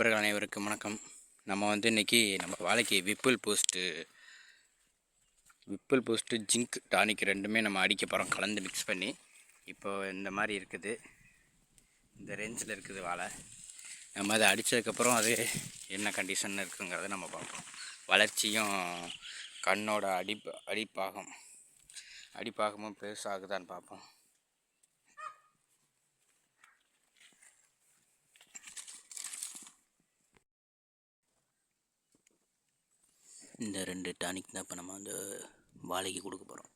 நண்பர்கள் அனைவருக்கும் வணக்கம். நம்ம வந்து இன்றைக்கி நம்ம வாழைக்கு விப்பிள் பூஸ்ட்டு விப்பிள் பூஸ்ட்டு ஜிங்க் டானிக் ரெண்டுமே நம்ம அடிக்க போகிறோம் கலந்து மிக்ஸ் பண்ணி. இப்போ இந்த மாதிரி இருக்குது. இந்த ரேஞ்சில் இருக்குது வாழை. நம்ம அதை அடித்ததுக்கப்புறம் அது என்ன கண்டிஷன் இருக்குங்கிறத நம்ம பார்ப்போம். வளர்ச்சியும் கண்ணோட அடி அடிப்பாகம். அடிப்பாகமும் பெருசாகுதான்னு பார்ப்போம். இந்த ரெண்டு டானிக் தான் இப்போ நம்ம வந்து வாழைக்கு கொடுக்க போகிறோம்